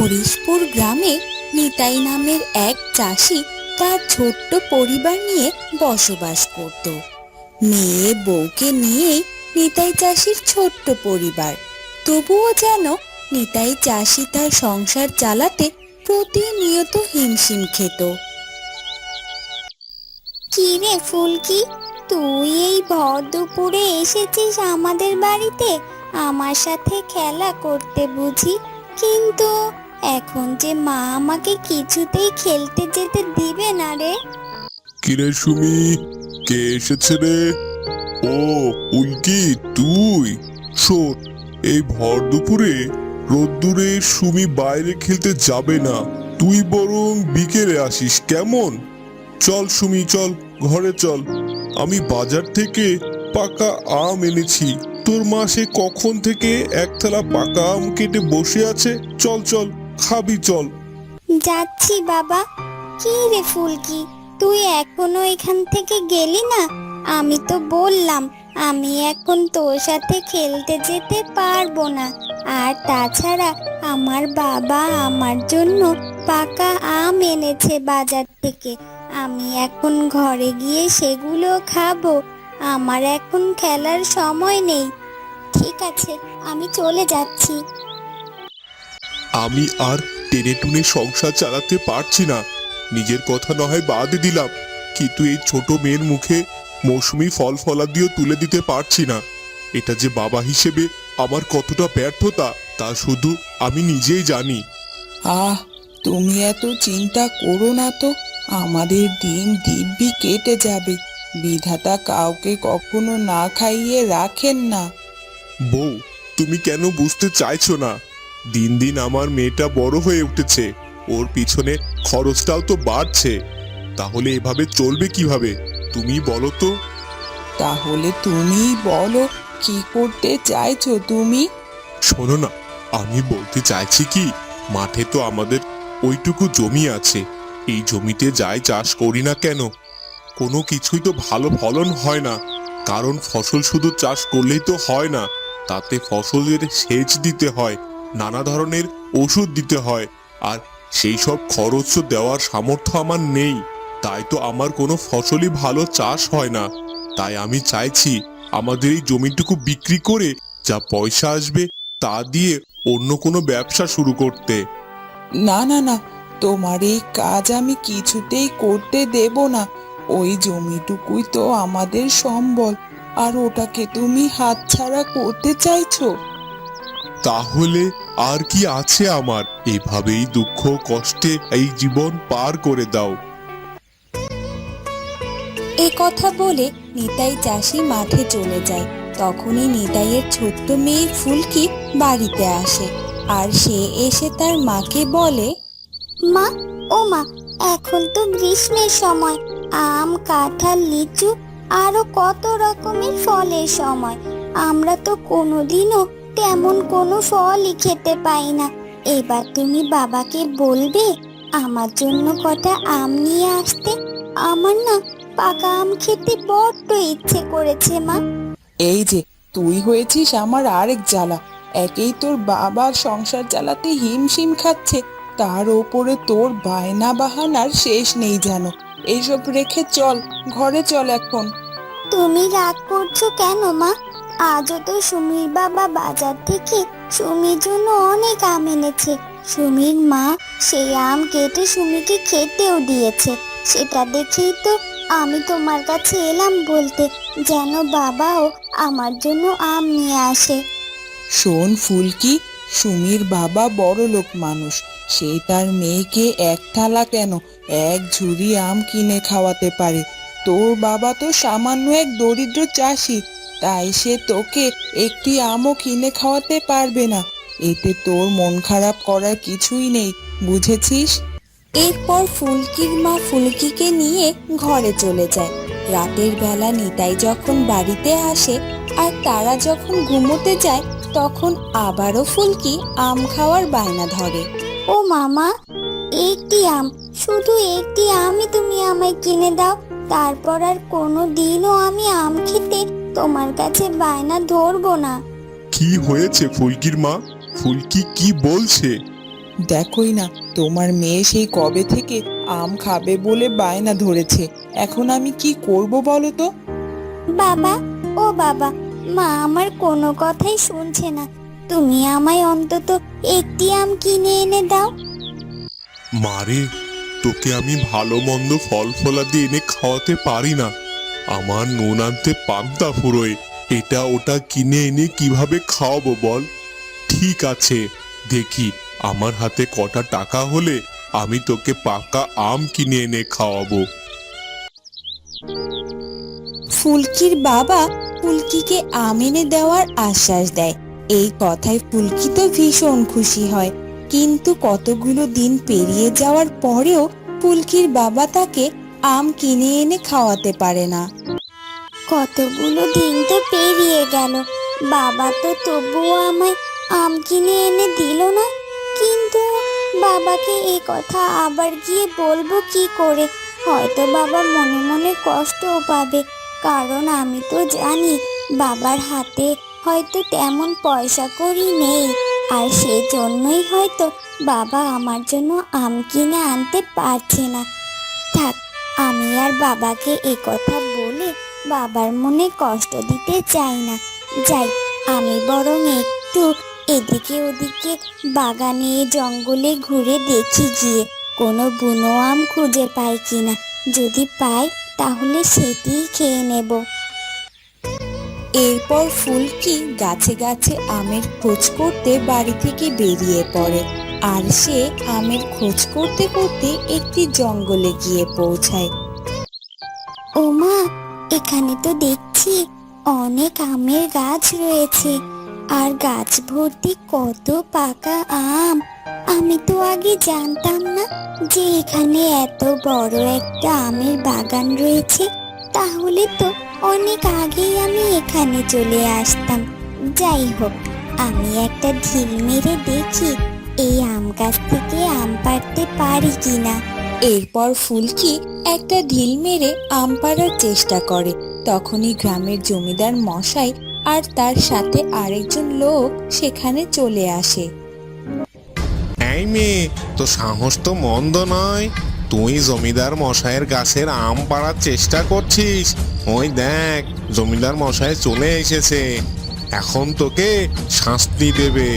হরিশপুর গ্রামে নিতাই নামের এক চাষি তার ছোট্ট পরিবার নিয়ে বসবাস করত। মেয়ে, বউকে নিয়েই নিতাই চাষির ছোট্ট পরিবার। তবুও যেন নিতাই চাষি তার সংসার চালাতে প্রতিনিয়ত হিমশিম খেত। কি রে ফুলকি, তুই এই ভর দুপুরে এসেছিস আমাদের বাড়িতে? আমার সাথে খেলা করতে বুঝি, কিন্তু এখন যে মা আমাকে কিছুতেই খেলতে যেতে দিবে না রে। কিরে সুমি, কে এসেছে রে? ও উল্কি তুই? শোন, এই ভর দুপুরে রোদ্দুরে সুমি বাইরে খেলতে যাবে না। তুই বরং বিকেলে আসিস, কেমন? চল সুমি, চল, ঘরে চল। আমি বাজার থেকে পাকা আম এনেছি। তোর মা সে কখন থেকে এক থালা পাকা আম কেটে বসে আছে? চল চল। খাবি, চল। যাচ্ছি বাবা। কি রে ফুলকি, তুই এখনও এখান থেকে গেলি না? আমি তো বললাম, আমি এখন তোর সাথে খেলতে যেতে পারব না। আর তাছাড়া আমার বাবা আমার জন্য পাকা আম এনেছে বাজার থেকে। আমি এখন ঘরে গিয়ে সেগুলো খাব। আমার এখন খেলার সময় নেই। ঠিক আছে, আমি চলে যাচ্ছি। আমি আর টেনে টুনে সংসার চালাতে পারছি না। নিজের কথা না হয় বাদ দিলাম। কিন্তু এই ছোট মেয়ের মুখে মৌসুমি ফল ফলাদিও তুলে দিতে পারছি না। এটা যে বাবা হিসেবে আমার কতটা ব্যর্থতা তা শুধু আমি নিজেই জানি। আহ তুমি এত চিন্তা করো না তো। আমাদের দিন দিব্যি কেটে যাবে। বিধাতা কাউকে কখনো না খাইয়ে রাখেন না। বউ তুমি কেন বুঝতে চাইছো না? দিন দিন আমার মেয়েটা বড় হয়ে উঠেছে। ওর পিছনে খরচটাও তো বাড়ছে। তাহলে এভাবে চলবে কীভাবে? তুমি বলো তো। তাহলে তুমি বলো কি করতে চাইছো তুমি? শোনো না আমি বলতে চাইছি কি মাঠে তো আমাদের ওইটুকু জমি আছে। এই জমিতে যাই চাষ করি না কেন? কোনো কিছুই তো ভালো ফলন হয় না। কারণ ফসল শুধু চাষ করলেই তো হয় না তাতে ফসলের সেচ দিতে হয়। নানা ধরনের ওষুধ দিতে হয়, আর সেই সব খরচ দেওয়ার সামর্থ্য আমার নেই। তাই তো আমার কোনো ফসলই ভালো চাষ হয় না। তাই আমি চাইছি আমাদের এই জমিটুকু বিক্রি করে যা পয়সা আসবে তা দিয়ে অন্য কোনো ব্যবসা শুরু করতে। না না না, তোমার এই কাজ আমি কিছুতেই করতে দেব না। ওই জমিটুকুই তো আমাদের সম্বল, আর ওটাকে তুমি হাতছাড়া করতে চাইছো? তাহলে আর কি আছে আমার? এভাবেই দুঃখ কষ্টে এই জীবন পার করে দাও। এ কথা বলে নিতাই চাষি মাঠে চলে যায়। তখনই নিতাইয়ের ছোট্ট মেয়ে ফুলকি বাড়িতে আসে আর সে এসে তার মাকে বলে মা ও মা এখন তো গ্রীষ্মের সময়। আম কাঁঠাল লিচু আরও কত রকমের ফলের সময়। আমরা তো কোনোদিনও তেমন কোনো ফলই খেতে পাই না। এবার তুমি বাবাকে বলবে আমার জন্য কটা আম নিয়ে আসতে। আমার না পাকা আম খেতে বড্ড ইচ্ছে করেছে মা। এই যে তুই হয়েছিস আমার আরেক জ্বালা। একেই তোর বাবার সংসার চালাতে হিমশিম খাচ্ছে। তার ওপরে তোর বায়না বাহানার শেষ নেই যেন। এইসব রেখে চল ঘরে চল এখন। তুমি রাগ করছ কেন মা? আজও তো সুমির বাবা বাজার থেকে সুমির জন্য অনেক আম এনেছে। সুমির মা সেই আম কেটে সুমিকে খেতেও দিয়েছে। সেটা দেখেই তো আমি তোমার কাছে এলাম বলতে, যেন বাবাও আমার জন্য আম নিয়ে আসে। শোন ফুলকি, সুমির বাবা বড় লোক মানুষ। সে তার মেয়েকে এক থালা কেন এক ঝুড়ি আম কিনে খাওয়াতে পারে? তোর বাবা তো সামান্য এক দরিদ্র চাষি। তাই সে তোকে একটি আমও কিনে খাওয়াতে পারবে না। এতে তোর মন খারাপ করার কিছুই নেই বুঝেছিস? এরপর ফুলকির মা ফুলকিকে নিয়ে ঘরে চলে যায়। রাতের বেলা নিতাই যখন বাড়িতে আসে আর তারা যখন ঘুমোতে যায় তখন আবারও ফুলকি আম খাওয়ার বায়না ধরে। ও মামা একটি আম শুধু একটি আমই তুমি আমায় কিনে দাও। তারপর আর কোনো দিনও আমি আম খেতে তোমার কাছে বায়না ধরবো না। কি হয়েছে ফুলকির মা? ফুলকি কি বলছে? দেখোই না তোমার মেয়ে সেই কবে থেকে আম খাবে বলে বায়না ধরেছে। এখন আমি কি করব বলো তো? বাবা ও বাবা মা আমার কোনো কথাই শুনছে না। তুমি আমায় অন্তত একটি আম কিনে এনে দাও। মারে তোকে আমি ভালো মন্দ ফল ফলাদি এনে খাওয়াতে পারি না। আমার নুন আনতে পান্তা ফুরোয়। এটা ওটা কিনে এনে কীভাবে খাওয়াবো বল? ঠিক আছে, দেখি, আমার হাতে কটা টাকা হলে আমি তোকে পাকা আম কিনে এনে খাওয়াবো। ফুলকির বাবা ফুলকিকে আম এনে দেওয়ার আশ্বাস দেয়। এই কথায় ফুলকি তো ভীষণ খুশি হয়। কিন্তু কতগুলো দিন পেরিয়ে যাওয়ার পরেও ফুলকির বাবা তাকে আম কিনে এনে খাওয়াতে পারে না। কতগুলো দিন তো পেরিয়ে গেল। বাবা তো তবুও আমায় আম কিনে এনে দিল না। কিন্তু বাবাকে এই কথা আবার গিয়ে বলব কি করে? হয়তো বাবা মনে মনে কষ্টও পাবে। কারণ আমি তো জানি, বাবার হাতে হয়তো তেমন পয়সা করি নেই। আর সেজন্যই হয়তো বাবা আমার জন্য আম কিনে আনতে পারছে না। থাক আমি আর বাবাকে এ কথা বলে বাবার মনে কষ্ট দিতে চাই না। যাই, আমি বরং একটু এদিকে ওদিকে বাগানে, জঙ্গলে ঘুরে দেখি গিয়ে কোনো বুনো আম খুঁজে পাই কিনা। যদি পাই, তাহলে সেটিই খেয়ে নেব। এরপর ফুলকি গাছে গাছে আমের খোঁজ করতে বাড়ি থেকে বেরিয়ে পড়ে। আর সে আমের খোঁজ করতে করতে একটি জঙ্গলে গিয়ে পৌঁছায়। ও মা এখানে তো দেখছি অনেক আমের গাছ রয়েছে, আর গাছ ভর্তি কত পাকা আম। আমি তো আগে জানতাম না যে এখানে এত বড় একটা আমের বাগান রয়েছে। তাহলে তো অনেক আগেই আমি এখানে চলে আসতাম। যাই হোক, আমি একটা ঢিল মেরে দেখি। এই আম গাছ থেকে আম পাড়তে পারি কিনা? এরপর ফুলকি একটা ঢিল মেরে আম পাড়ার চেষ্টা করে। তখনই গ্রামের জমিদার মশাই আর তার সাথে আরেকজন লোক সেখানে চলে আসে। এই মেয়ে তো সাহস তো মন্দ নয়। তুই জমিদার মশাইয়ের গাছের আম পাড়ার চেষ্টা করছিস। ওই দেখ জমিদার মশাই চলে এসেছে। এখন তোকে শাস্তি দেবে।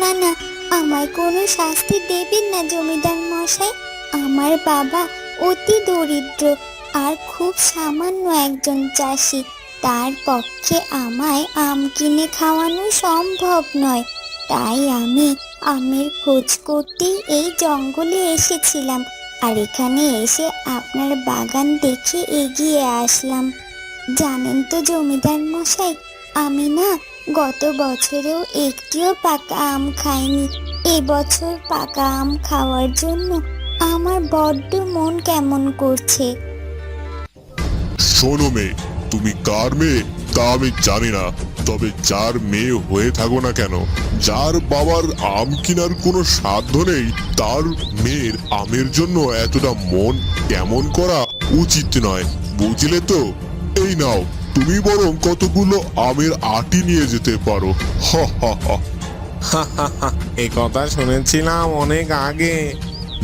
না না আমায় কোনো শাস্তি দেবেন না জমিদার মশাই। আমার বাবা অতি দরিদ্র আর খুব সামান্য একজন চাষি। তার পক্ষে আমায় আম কিনে খাওয়ানো সম্ভব নয়। তাই আমি আমের খোঁজ করতেই এই জঙ্গলে এসেছিলাম আর এখানে এসে আপনার বাগান দেখে এগিয়ে আসলাম। জানেন তো জমিদার মশাই, আমি না গত বছরেও একটিও পাকা আম খাইনি। এবছর পাকা আম খাওয়ার জন্য আমার বড্ড মন কেমন করছে। শোনো মেয়ে, তুমি কার মেয়ে? তা আমি জানি না। তবে যার মেয়ে হয়ে থাকো না কেন, যার বাবার আম কেনার কোনো সাধ্য নেই, তার মেয়ের আমের জন্য এতটা মন কেমন করা উচিত নয়, বুঝলে তো? এই নাও। তুমি বরং কতগুলো আমের আটি নিয়ে যেতে পারো। হ হ হ। এই কথা শুনেছিলাম অনেক আগে।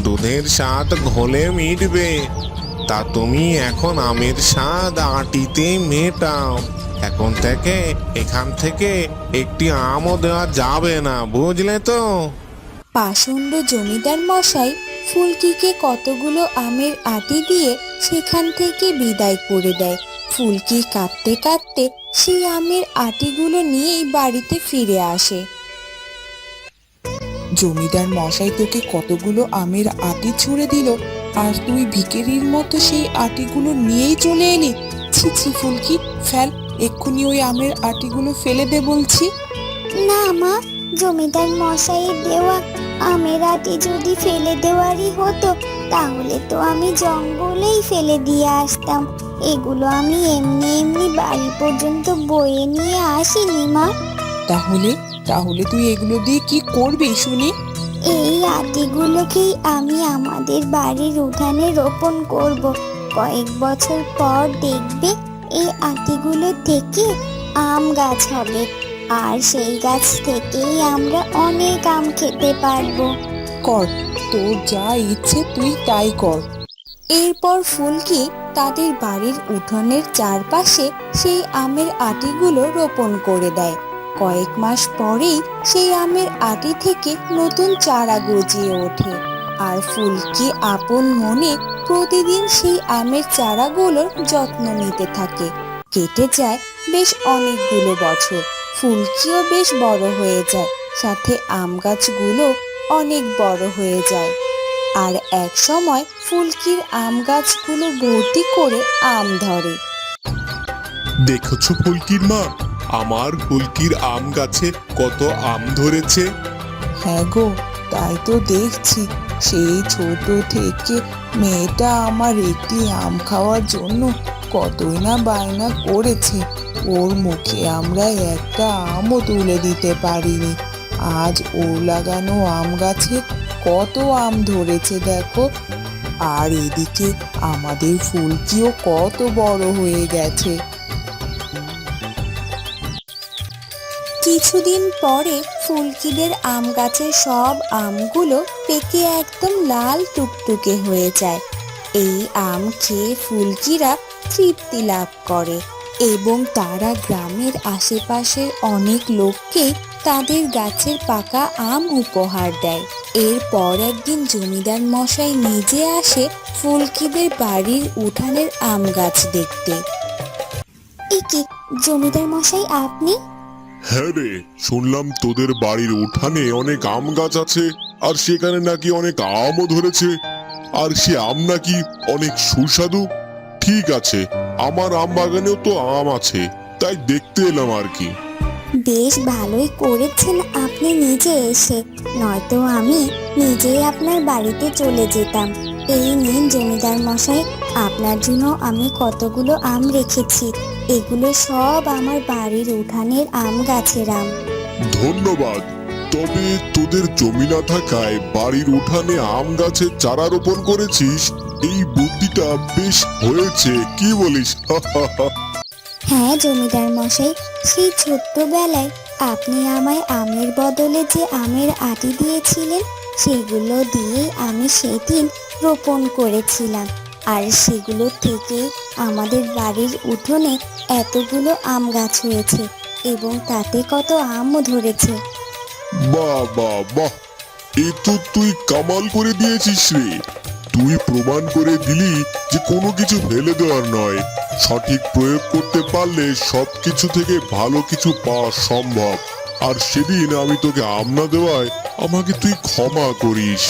দুধের স্বাদ ঘোলে মিটবে। তা তুমি এখন আমের স্বাদ আটিতে মেটাও। এখন থেকে এখান থেকে একটি আমও দেওয়া যাবে না বুঝলে তো? পাষণ্ড জমিদার মশাই ফুলটিকে কতগুলো আমের আটি দিয়ে সেখান থেকে বিদায় করে দেয়। ফুলকি কাঁদতে কাঁদতে সেই আমের আটিগুলো নিয়েই বাড়িতে ফিরে আসে। জমিদার মশাই তোকে কতগুলো আমের আটি ছুঁড়ে দিল, আর তুই ভিকেরির মতো সেই আটিগুলো নিয়েই চলে এলি? ছি ছি, ফুলকি, ফেল, এক্ষুনি ওই আমের আটিগুলো ফেলে দে বলছি। না, মা, জমিদার মশাই দেওয়া আমের আটি যদি ফেলে দেওয়ারই হতো, তাহলে তো আমি জঙ্গলেই ফেলে দিয়ে আসতাম। এগুলো আমি এমনি এমনি বাড়ি পর্যন্ত বয়ে নিয়ে আসিনি মা। তাহলে তাহলে তুই এগুলো দিয়ে কি করবি শুনি? এই আটিগুলোকেই আমি আমাদের বাড়ির উঠানে রোপণ করব। কয়েক বছর পর দেখবে এই আটিগুলো থেকে আম গাছ হবে। আর সেই গাছ থেকেই আমরা অনেক আম খেতে পারব। কর তোর যা ইচ্ছে তুই তাই কর। এরপর ফুলকি তাদের বাড়ির উঠোনের চারপাশে সেই আমের আটিগুলো রোপণ করে দেয়। কয়েক মাস পরেই সেই আমের আটি থেকে নতুন চারা গজিয়ে ওঠে। আর ফুলকি আপন মনে প্রতিদিন সেই আমের চারাগুলোর যত্ন নিতে থাকে। কেটে যায় বেশ অনেকগুলো বছর। ফুলকিও বেশ বড় হয়ে যায়। সাথে আম গাছগুলো অনেক বড় হয়ে যায়। আর এক সময় ফুলকির আম গাছগুলো ভর্তি করে আম ধরে। দেখেছ ফুলকির মা? আমার ফুলকির আম গাছে কত আম ধরেছে। হ্যাঁ গো তাই তো দেখছি। সেই ছোট থেকে মেয়েটা আমার একটি আম খাওয়ার জন্য কতই না বায়না করেছে। ওর মুখে আমরা একটা আমও তুলে দিতে পারিনি। আজ ওর লাগানো আম গাছে কত আম ধরেছে দেখো। আর এদিকে আমাদের ফুলকিও কত বড় হয়ে গেছে। কিছুদিন পরে ফুলকিদের আম গাছের সব আমগুলো পেকে একদম লাল টুকটুকে হয়ে যায়। এই আম খেয়ে ফুলকিরা তৃপ্তি লাভ করে এবং তারা গ্রামের আশেপাশের অনেক লোককে তাদের গাছের পাকা আম উপহার দেয়। এরপর একদিন জমিদার মশাই নিজে আসে ফুলকিদের বাড়ির উঠানের আম গাছ দেখতে। কি, জমিদার মশাই, আপনি? হ্যাঁ রে, শুনলাম তোদের বাড়ির উঠানে অনেক আম গাছ আছে, আর সেখানে নাকি অনেক আমও ধরেছে। আর সে আম নাকি অনেক সুস্বাদু। ঠিক আছে, আমার আম বাগানেও তো আম আছে, তাই দেখতে এলাম আর কি। বেশ ভালোই করেছেন আপনি নিজে এসে। নয়তো আমি নিজেই আপনার বাড়িতে চলে যেতাম। এই নিন জমিদার মশাই, আপনার জন্য আমি কতগুলো আম রেখেছি। এগুলো সব আমার বাড়ির উঠানের আম গাছের আম। ধন্যবাদ। তবে তোদের জমি না থাকায় বাড়ির উঠানে আম গাছের চারা রোপণ করেছিস? এই বুদ্ধিটা বেশ হয়েছে, কি বলিস? হ্যাঁ জমিদার মশাই, সেই ছোট্টবেলায় আপনি আমায় আমের বদলে যে আমের আটি দিয়েছিলেন, সেগুলো দিয়ে আমি সেদিন রোপণ করেছিলাম। আর সেগুলো থেকে আমাদের বাড়ির উঠোনে এতগুলো আম গাছ হয়েছে এবং তাতে কত আমও ধরেছে। বাহ বাহ। এ তো তুই কামাল করে দিয়েছিস রে। তুই প্রমাণ করে দিলি যে কোনো কিছু ফেলে দেওয়ার নয়। সঠিক প্রয়োগ করতে পারলে সবকিছু থেকে ভালো কিছু পাওয়া সম্ভব। আর সেদিন আমি তোকে আম না দেওয়ায় আমাকে তুই ক্ষমা করিস।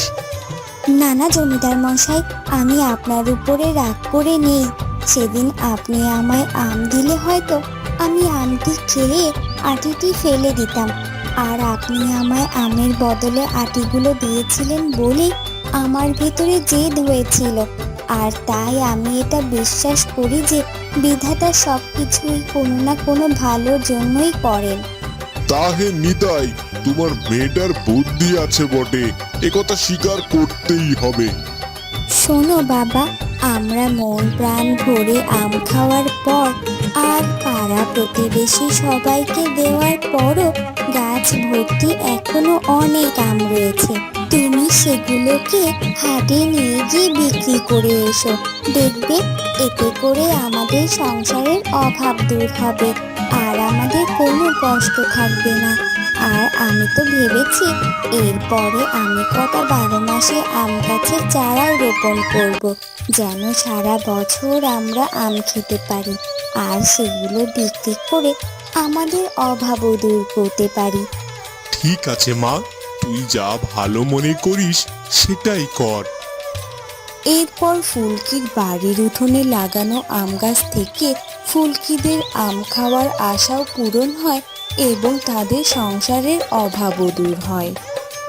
না না জমিদার মশাই, আমি আপনার উপরে রাগ করে নেই। সেদিন আপনি আমায় আম দিলে হয়তো আমি আমটি খেয়ে আটিটি ফেলে দিতাম। আর আপনি আমায় আমের বদলে আটিগুলো দিয়েছিলেন বলেই আমার ভেতরে জেদ হয়েছিল। আর তাই আমি এটা বিশ্বাস করি যে বিধাতা সব কিছুই কোনো না কোনো ভালোর জন্যই করেন। তাহে নিতাই তোমার মেয়েটার বুদ্ধি আছে বটে একথা স্বীকার করতেই হবে। শোনো বাবা আমরা মন প্রাণ ভরে আম খাওয়ার পর আর পাড়া প্রতিবেশী সবাইকে দেওয়ার পরও গাছ ভর্তি এখনও অনেক আম রয়েছে। তুমি সেগুলোকে হাটে নিয়ে গিয়ে বিক্রি করে এসো। দেখবে, এতে করে আমাদের সংসারের অভাব দূর হবে, আর আমাদের কোনো কষ্ট থাকবে না। আর আমি তো ভেবেছি, এরপরে আমি কটা বারো মাসে আম গাছের চারাও রোপণ করব, যেন সারা বছর আমরা আম খেতে পারি, আর সেগুলো বিক্রি করে আমাদের অভাবও দূর করতে পারি। ঠিক আছে মা তুই যা ভালো মনে করিস, সেটাই কর। এরপর ফুলকির বাড়ির উঠোনে লাগানো আম গাছ থেকে ফুলকিদের আম খাওয়ার আশাও পূরণ হয় এবং তাদের সংসারের অভাবও দূর হয়।